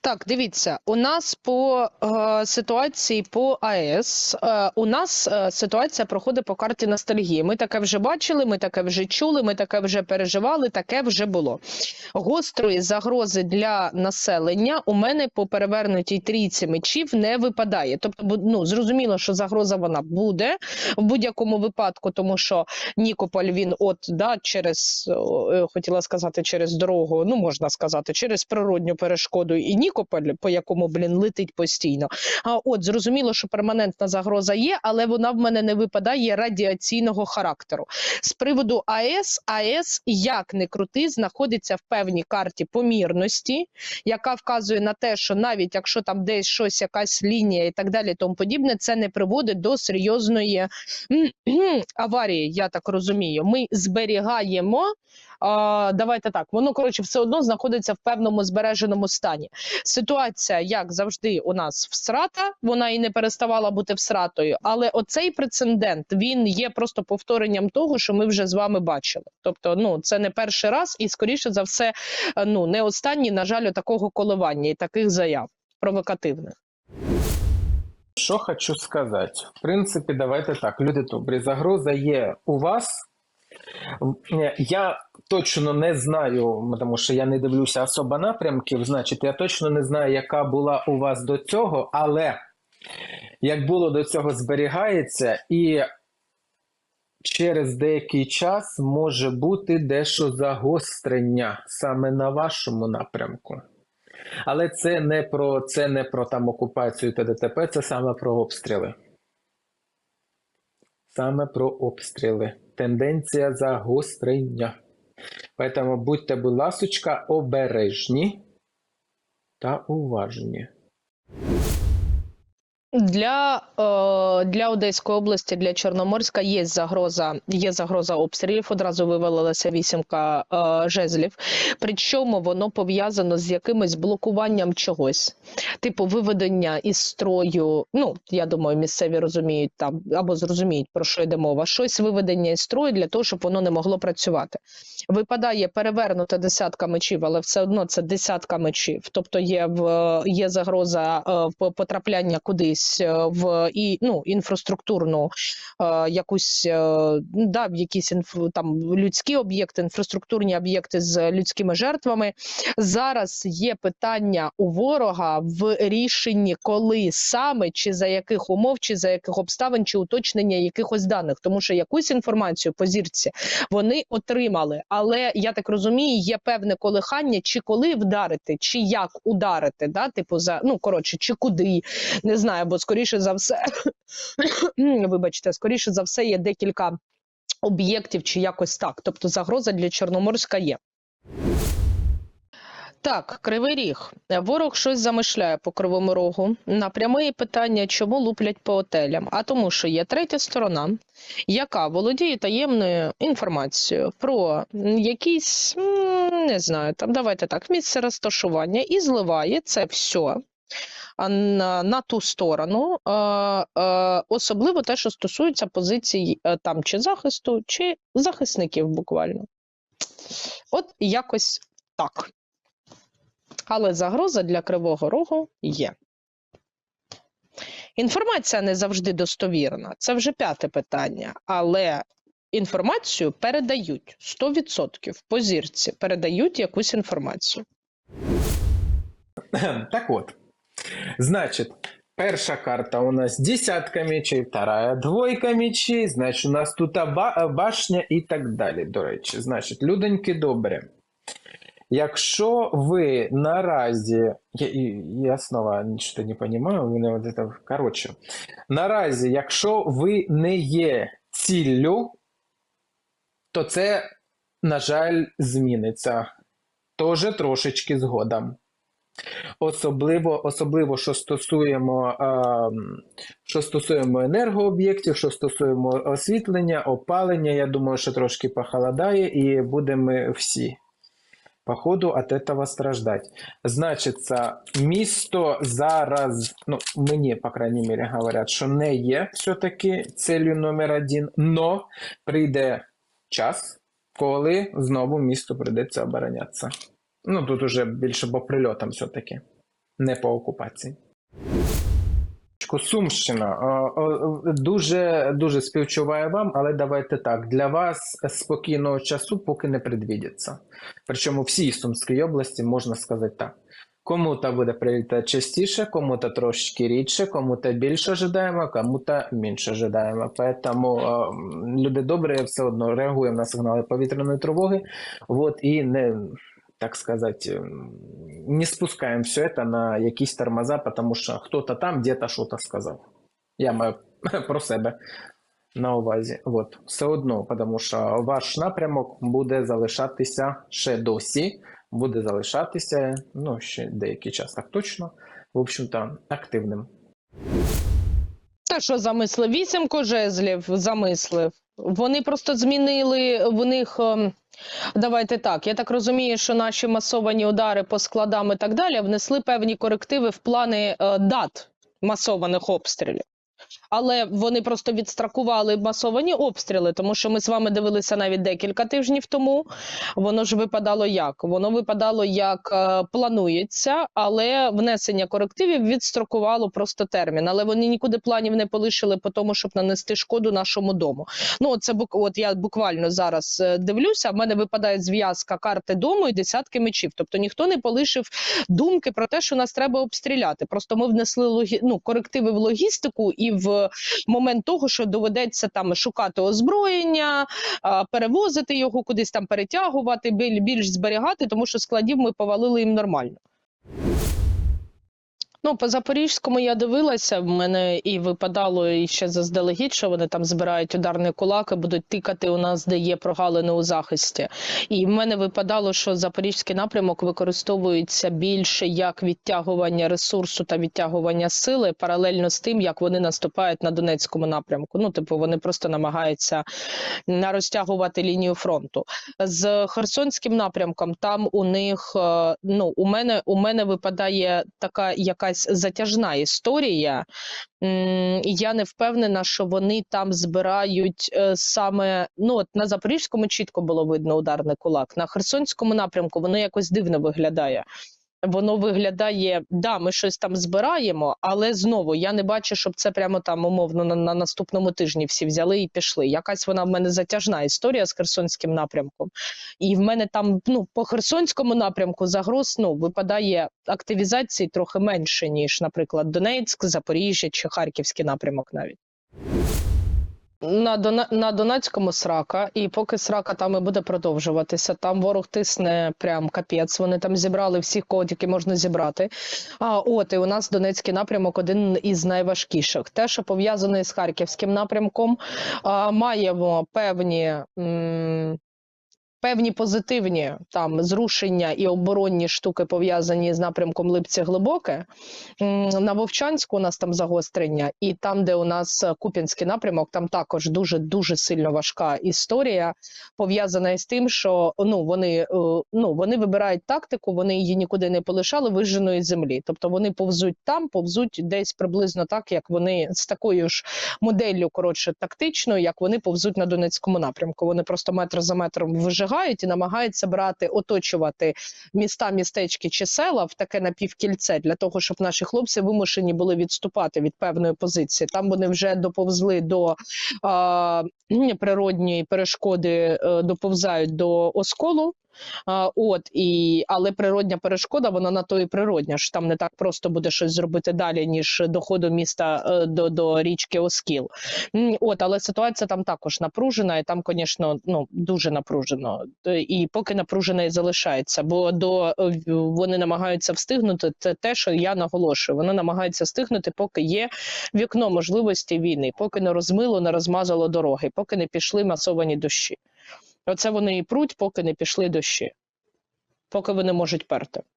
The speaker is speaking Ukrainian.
Так, дивіться, у нас по е, ситуації по АЕС, е, у нас е, ситуація проходить по карті ностальгії. Ми таке вже бачили, ми таке вже чули, ми таке вже переживали, таке вже було. Гострої загрози для населення у мене по перевернутій трійці мечів не випадає. Тобто, ну, зрозуміло, що загроза вона буде в будь-якому випадку, тому що Нікополь він от да, через е, хотіла сказати через дорогу, ну можна сказати, через природню перешкоду і Нікополь, по якому блін летить постійно. А от зрозуміло, що перманентна загроза є, але вона в мене не випадає радіаційного характеру. З приводу АЕС, АЕС як не крути, знаходиться в певній карті помірності, яка вказує на те, що навіть якщо там десь щось, якась лінія і так далі, тому подібне, це не приводить до серйозної аварії, я так розумію. Ми зберігаємо. Давайте так, воно коротше все одно знаходиться в певному збереженому стані. Ситуація, як завжди, у нас всрата, вона і не переставала бути всратою. Але оцей прецедент він є просто повторенням того, що ми вже з вами бачили. Тобто, ну це не перший раз, і скоріше за все, ну не останній, на жаль, такого коливання і таких заяв провокативних. Що хочу сказати. В принципі, давайте так. Люди добрі, загроза є у вас. Я точно не знаю, тому що я не дивлюся особо напрямків. Значить, я точно не знаю, яка була у вас до цього, але як було до цього зберігається, і через деякий час може бути дещо загострення саме на вашому напрямку. Але це не про це не про там окупацію та ДТП, це саме про обстріли. Саме про обстріли. Тенденція загострення. Поэтому будьте, будь ласочка, обережні та уважні. Для, е, для Одеської області, для Чорноморська є загроза, є загроза обстрілів. Одразу вивалилася вісімка е, жезлів. Причому воно пов'язано з якимось блокуванням чогось, типу виведення із строю. Ну я думаю, місцеві розуміють там або зрозуміють про що йде мова. Щось виведення із строю для того, щоб воно не могло працювати. Випадає перевернута десятка мечів, але все одно це десятка мечів. Тобто є в є загроза е, потрапляння кудись е, в і ну інфраструктурну е, якусь е, да, в якісь інф, там людські об'єкти, інфраструктурні об'єкти з людськими жертвами. Зараз є питання у ворога в рішенні, коли саме чи за яких умов, чи за яких обставин, чи уточнення якихось даних, тому що якусь інформацію по зірці вони отримали. Але я так розумію, є певне колихання, чи коли вдарити, чи як ударити, да, типу за ну коротше, чи куди не знаю, бо скоріше за все, вибачте, скоріше за все, є декілька об'єктів, чи якось так. Тобто загроза для Чорноморська є. Так, кривий ріг. Ворог щось замишляє по кривому рогу. На пряме питання, чому луплять по отелям? А тому, що є третя сторона, яка володіє таємною інформацією про якісь, не знаю, там давайте так, місце розташування і зливає це все на, ту сторону, особливо те, що стосується позицій е, там чи захисту, чи захисників буквально. От якось так. Але загроза для Кривого Рогу є. Інформація не завжди достовірна. Це вже п'яте питання. Але інформацію передають 100% по зірці, передають якусь інформацію. Так от. Значить, перша карта у нас десятка мечей, вторая двойка мечей, значить, у нас тут башня і так далі. До речі, значить, людоньки добре. Якщо ви наразі. Я, я знову нічого не розумію, у мене от це, коротше. Наразі, якщо ви не є ціллю, то це, на жаль, зміниться. Тоже трошечки згодом. Особливо, особливо що стосуємо, ем, що стосуємо енергооб'єктів, що стосуємо освітлення, опалення, я думаю, що трошки похолодає, і будемо всі по ходу от этого страждать. Значиться, місто зараз, ну, мені, по крайній мірі, говорять, що не є все-таки целью номер один, но прийде час, коли знову місту прийдеться оборонятися. Ну, тут уже більше по прильотам все-таки. не по окупації. Сумщина. Дуже дуже співчуваю вам, але давайте так. Для вас спокійного часу поки не предвідиться. Причому всій Сумській області можна сказати так. Кому-то буде прилітати частіше, кому-то трошки рідше, кому-то більше ожидаємо, кому-то менше ожидаємо. Тому люди добрі все одно реагуємо на сигнали повітряної тривоги. Вот, і не, так сказать, не спускаем все это на якісь тормоза, потому що хто-то там где-то що-то сказав. Я маю про себе на увазі. От. Все одно, тому що ваш напрямок буде залишатися ще досі, буде залишатися, ну, ще деякий час так точно, в общем-то, активним. Та що замислив? Вісім кожезлів замислив. Вони просто змінили в них. Давайте так. Я так розумію, що наші масовані удари по складам і так далі внесли певні корективи в плани е, дат масованих обстрілів. Але вони просто відстракували масовані обстріли, тому що ми з вами дивилися навіть декілька тижнів тому. Воно ж випадало як? Воно випадало як е, планується, але внесення корективів відстрокувало просто термін. Але вони нікуди планів не полишили по тому, щоб нанести шкоду нашому дому. Ну, це от я буквально зараз е, дивлюся. В мене випадає зв'язка карти дому і десятки мечів. Тобто ніхто не полишив думки про те, що нас треба обстріляти. Просто ми внесли логі... ну, корективи в логістику і в момент того, що доведеться там шукати озброєння, перевозити його кудись там перетягувати, більш зберігати, тому що складів ми повалили їм нормально. Ну, по Запорізькому я дивилася, в мене і випадало і ще заздалегідь, що вони там збирають ударний кулак і будуть тикати у нас, де є прогалини у захисті. І в мене випадало, що запорізький напрямок використовується більше як відтягування ресурсу та відтягування сили паралельно з тим, як вони наступають на Донецькому напрямку. Ну, типу, вони просто намагаються на розтягувати лінію фронту. З Херсонським напрямком там у них е, ну у мене у мене випадає така якась затяжна історія. І Я не впевнена, що вони там збирають е, саме ну от на Запорізькому чітко було видно ударний кулак. На Херсонському напрямку воно якось дивно виглядає. Воно виглядає, да, ми щось там збираємо, але знову я не бачу, щоб це прямо там умовно на, на наступному тижні всі взяли і пішли. Якась вона в мене затяжна історія з Херсонським напрямком. І в мене там ну по Херсонському напрямку загроз ну випадає активізації трохи менше, ніж, наприклад, Донецьк, Запоріжжя чи Харківський напрямок навіть. На, Дона... на Донецькому срака, і поки срака там і буде продовжуватися, там ворог тисне прям капець. Вони там зібрали всіх кого тільки можна зібрати. А от і у нас Донецький напрямок один із найважкіших. Те, що пов'язане з харківським напрямком, а, маємо певні. М- Певні позитивні там зрушення і оборонні штуки пов'язані з напрямком Липці Глибоке. На Вовчанську у нас там загострення, і там, де у нас е, Куп'янський напрямок, там також дуже дуже сильно важка історія, пов'язана із тим, що ну вони е, ну вони вибирають тактику, вони її нікуди не полишали виженої землі. Тобто вони повзуть там, повзуть десь приблизно так, як вони з такою ж моделлю, коротше, тактичною, як вони повзуть на Донецькому напрямку. Вони просто метр за метром вижигають і намагаються брати, оточувати міста, містечки чи села в таке напівкільце для того, щоб наші хлопці вимушені були відступати від певної позиції. Там вони вже доповзли до а, природньої перешкоди, е, доповзають до осколу. От і але природня перешкода, вона на то і природня, що там не так просто буде щось зробити далі, ніж доходу міста е, до, до річки Оскіл. От, але ситуація там також напружена, і там, звісно, ну дуже напружено. І поки напружена і залишається, бо до е, вони намагаються встигнути. Це те, що я наголошую. Вони намагаються встигнути, поки є вікно можливості війни, поки не розмило, не розмазало дороги, поки не пішли масовані дощі. Оце вони і пруть, поки не пішли дощі, поки вони можуть перти.